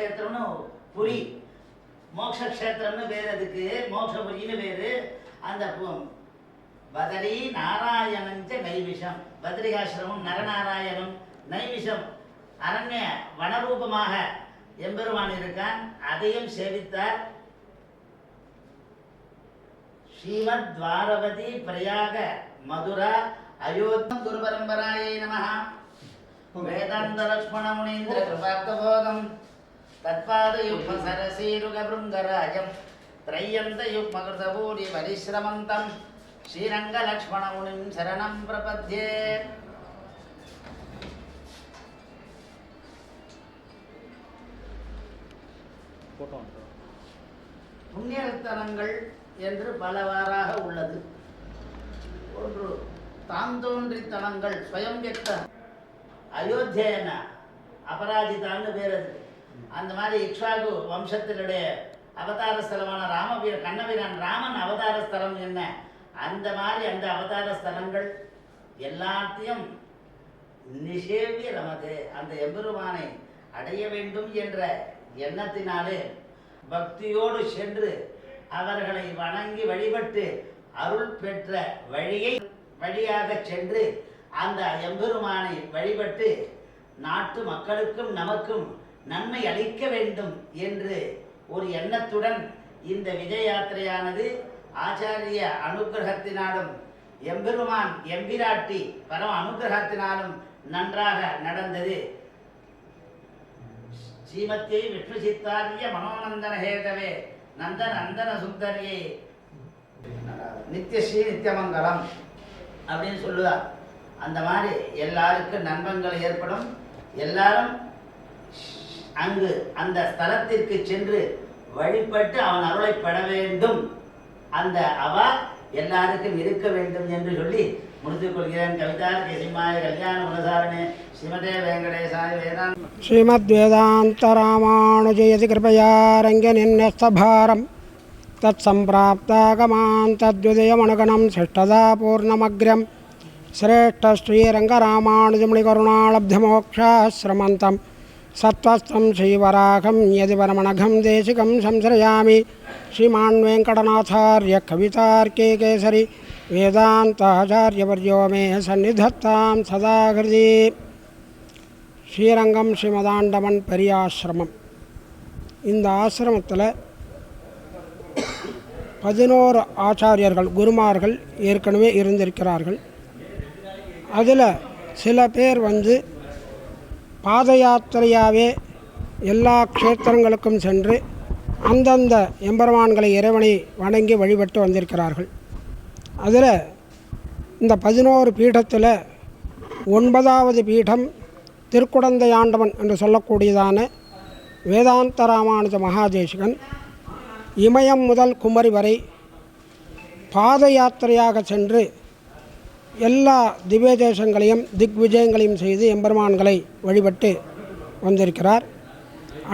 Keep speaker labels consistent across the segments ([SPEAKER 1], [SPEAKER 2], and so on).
[SPEAKER 1] க்ஷேத்திரம்னு புரி. மோட்ச க்ஷேத்திரம்னு பேர் அதுக்கு மோட்சபுரின்னு பேர். அந்த பதரி நாராயணஞ்ச நைவிஷம் பத்ரிகாசிரமம் நரநாராயணம் நைவிஷம் அரண்ய வனரூபமாக எம்பெருமான் இருக்கான். அதையும் சேவித்தார். ஸ்ரீமத் துவாரவதி பிரயாக மதுரா அயோத்தம் குரு பரம்பராயை நமः வேதாந்த லக்ஷ்மண முனீந்திர கிருபார்த்தபோதம். தத்பாத யுக்ம பரிசிரமந்தம். பிருங்கராஜம் சரணம் பிரபத்யே. புண்ணியஸ்தலங்கள் என்று பலவாறாக உள்ளது. ஒன்று தாந்தோன்றித்தனங்கள் ஸ்வயம் வியக்த அயோத்தியன அபராஜிதான்னு பேர் அது. அந்த மாதிரி இக்ஷாகு வம்சத்தினுடைய அவதார ஸ்தலமான ராமவீர கண்ணவீரன் ராமன் அவதார ஸ்தலம் என்ன? அந்த மாதிரி அந்த அவதார ஸ்தலங்கள் எல்லாத்தையும் நிஷேவிய நமது அந்த எம்பெருமானை அடைய வேண்டும் என்ற எண்ணத்தினாலே பக்தியோடு சென்று அவர்களை வணங்கி வழிபட்டு அருள் பெற்ற வழியை வழியாக சென்று அந்த எம்பெருமானை வழிபட்டு நாட்டு மக்களுக்கும் நமக்கும் நன்மை அளிக்க வேண்டும் என்று ஒரு எண்ணத்துடன் இந்த விஜய யாத்திரையானது ஆச்சாரிய அனுகிரகத்தினாலும் எம்பெருமான் எம்பிராட்டி பரம அனுகிரகத்தினாலும் நன்றாக நடந்தது. ஸ்ரீமத்தியை விஷ்ணு சித்தாரிய மனோநந்தன ஹேதவே நந்த நந்தன சுந்தரியை நித்தியஸ்ரீ நித்தியமங்கலம் அப்படின்னு சொல்லுவார் அந்த மாதிரி எல்லாருக்கும் நண்பங்கள் ஏற்படும். எல்லாரும் அங்கு அந்த ஸ்தலத்திற்கு சென்று வழிபட்டு அவன் அருளை பெற வேண்டும் அந்த அவா எல்லாருக்கும் இருக்க வேண்டும் என்று சொல்லி முடித்துக் கொள்கிறேன் கவிதா கேசிமாய கல்யாண குணசாரணே ஸ்ரீமதே வெங்கடேசாய வேதாந்த
[SPEAKER 2] श्रीमद्वेदान्तरामानुजयति कृपया रङ्गनिन्यस्तभारं तत्सम्प्राप्तागमान् तद्विदयमनुगणं शिष्टदा पूर्णमग्र्यं श्रेष्ठश्रीरङ्गरामानुजमुनिकरुणालब्धमोक्षाश्रमन्तं सत्त्वस्तं श्रीवराघं சத்வஸ்தம் ஸ்ரீவராகம் யதிவரமணகம் தேசிகம் சம்சரயாமி ஸ்ரீமான் வெங்கடநாச்சாரிய கவிதார்க்கே கேசரி. வேதாந்தாச்சாரியவர்யோ மே சந்நிதத்தாம் சதாகிருதி. ஸ்ரீரங்கம் ஸ்ரீமதாண்டமன் பெரியாசிரமம். இந்த ஆசிரமத்தில் பதினோரு ஆச்சாரியர்கள் குருமார்கள் ஏற்கனவே இருந்திருக்கிறார்கள். அதில் சில பேர் வந்து பாத யாத்திரையாகவே எல்லா க்ஷேத்திரங்களுக்கும் சென்று அந்தந்த எம்பெருமான்களை இறைவனை வணங்கி வழிபட்டு வந்திருக்கிறார்கள். அதில் இந்த பதினோரு பீடத்தில் ஒன்பதாவது பீடம் திருக்குடந்தையாண்டவன் என்று சொல்லக்கூடியதான வேதாந்த ராமானுஜ மகாதேசிகன் இமயம் முதல் குமரி வரை பாத யாத்திரையாக சென்று எல்லா திவ்ய தேசங்களையும் திக் விஜயங்களையும் செய்து எம்பெருமான்களை வழிபட்டு வந்திருக்கிறார்.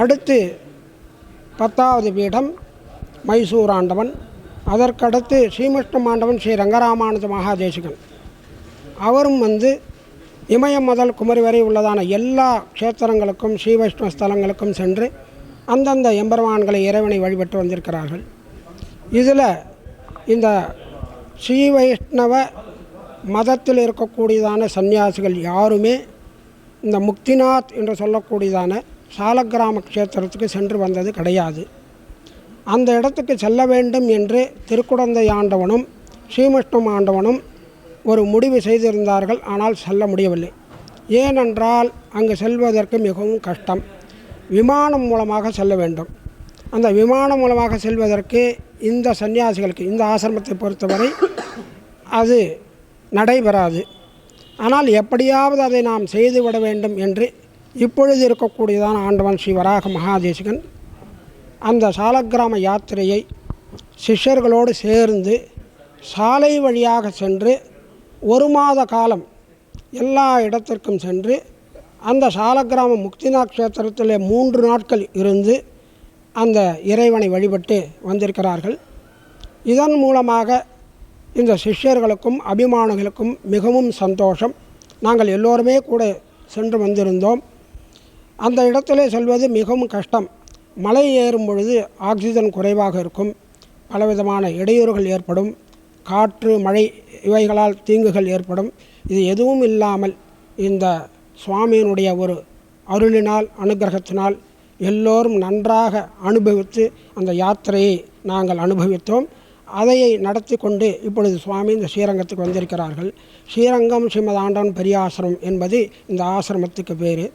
[SPEAKER 2] அடுத்து பத்தாவது பீடம் மைசூர் ஆண்டவன். அதற்கடுத்து ஸ்ரீமுஷ்ணம் ஆண்டவன் ஸ்ரீ ரங்கராமானுஜ மகாதேசிகன். அவரும் வந்து இமயம் முதல் குமரி வரை உள்ளதான எல்லா க்ஷேத்திரங்களுக்கும் ஸ்ரீ வைஷ்ணவ ஸ்தலங்களுக்கும் சென்று அந்தந்த எம்பெருமான்களை இறைவனை வழிபட்டு வந்திருக்கிறார்கள். இதில் இந்த ஸ்ரீ வைஷ்ணவ மதத்தில் இருக்கக்கூடியதான சன்னியாசிகள் யாருமே இந்த முக்திநாத் என்று சொல்லக்கூடியதான சாலக்கிராம க்ஷேத்திரத்துக்கு சென்று வந்தது கிடையாது. அந்த இடத்துக்கு செல்ல வேண்டும் என்று திருக்குடந்தை ஆண்டவனும் ஸ்ரீமுஷ்ணம் ஆண்டவனும் ஒரு முடிவு செய்திருந்தார்கள். ஆனால் செல்ல முடியவில்லை. ஏனென்றால் அங்கு செல்வதற்கு மிகவும் கஷ்டம். விமானம் மூலமாக செல்ல வேண்டும். அந்த விமானம் மூலமாக செல்வதற்கு இந்த சன்னியாசிகளுக்கு இந்த ஆசிரமத்தை பொறுத்தவரை அது நடைபெறாது. ஆனால் எப்படியாவது அதை நாம் செய்துவிட வேண்டும் என்று இப்பொழுது இருக்கக்கூடியதான ஆண்டவன் ஸ்ரீ வராக மகாதேசிகன் அந்த சாலக்கிராம யாத்திரையை சிஷ்யர்களோடு சேர்ந்து சாலை வழியாக சென்று ஒரு மாத காலம் எல்லா இடத்திற்கும் சென்று அந்த சாலக்கிராம முக்திநாத் கஷேத்திரத்தில் மூன்று நாட்கள் இருந்து அந்த இறைவனை வழிபட்டு வந்திருக்கிறார்கள். இதன் மூலமாக இந்த சிஷ்யர்களுக்கும் அபிமானிகளுக்கும் மிகவும் சந்தோஷம். நாங்கள் எல்லோருமே கூட சென்று வந்திருந்தோம். அந்த இடத்துல செல்வது மிகவும் கஷ்டம். மலை ஏறும் பொழுது ஆக்சிஜன் குறைவாக இருக்கும். பலவிதமான இடையூறுகள் ஏற்படும். காற்று மழை இவைகளால் தீங்குகள் ஏற்படும். இது எதுவும் இல்லாமல் இந்த சுவாமியினுடைய ஒரு அருளினால் அனுகிரகத்தினால் எல்லோரும் நன்றாக அனுபவித்து அந்த யாத்திரையை நாங்கள் அனுபவித்தோம். அதையை நடத்தி கொண்டு இப்பொழுது சுவாமி இந்த ஸ்ரீரங்கத்துக்கு வந்திருக்கிறார்கள். ஸ்ரீரங்கம் ஸ்ரீமத் ஆண்டவன் பெரிய ஆசிரமம் என்பது இந்த ஆசிரமத்துக்கு பேர்.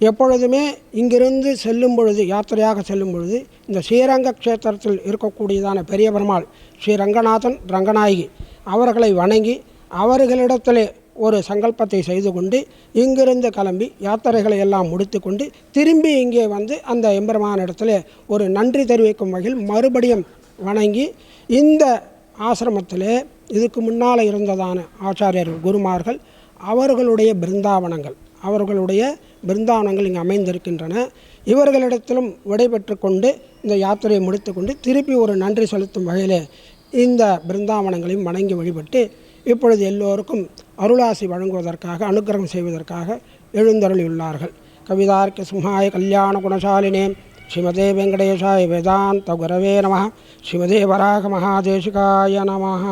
[SPEAKER 2] எப்பொழுதுமே இங்கிருந்து செல்லும் பொழுது யாத்திரையாக செல்லும் பொழுது இந்த ஸ்ரீரங்க க்ஷேத்திரத்தில் இருக்கக்கூடியதான பெரிய பெருமாள் ஸ்ரீ ரங்கநாதன் ரங்கநாயகி அவர்களை வணங்கி அவர்களிடத்திலே ஒரு சங்கல்பத்தை செய்து கொண்டு இங்கிருந்து கிளம்பி யாத்திரைகளை எல்லாம் முடித்து கொண்டு திரும்பி இங்கே வந்து அந்த எம்பெருமானிடத்தில் ஒரு நன்றி தெரிவிக்கும் வகையில் மறுபடியும் வணங்கி இந்த ஆசிரமத்திலே இதுக்கு முன்னால் இருந்ததான ஆச்சாரியர்கள் குருமார்கள் அவர்களுடைய பிருந்தாவனங்கள் அவர்களுடைய பிருந்தாவனங்கள் இங்கே அமைந்திருக்கின்றன. இவர்களிடத்திலும் விடைபெற்று கொண்டு இந்த யாத்திரையை முடித்துக்கொண்டு திருப்பி ஒரு நன்றி செலுத்தும் வகையில் இந்த பிருந்தாவனங்களையும் வணங்கி வழிபட்டு இப்பொழுது எல்லோருக்கும் அருளாசி வழங்குவதற்காக அனுக்கிரகம் செய்வதற்காக எழுந்தருளியுள்ளார்கள். கவிதார்க்க சிம்ஹாய கல்யாண குணசாலினே. ஸ்ரீமதே வெங்கடேஷாய வேதாந்த குரவே நம ஸ்ரீமதே வராக மகாதேசிகாய நமஹ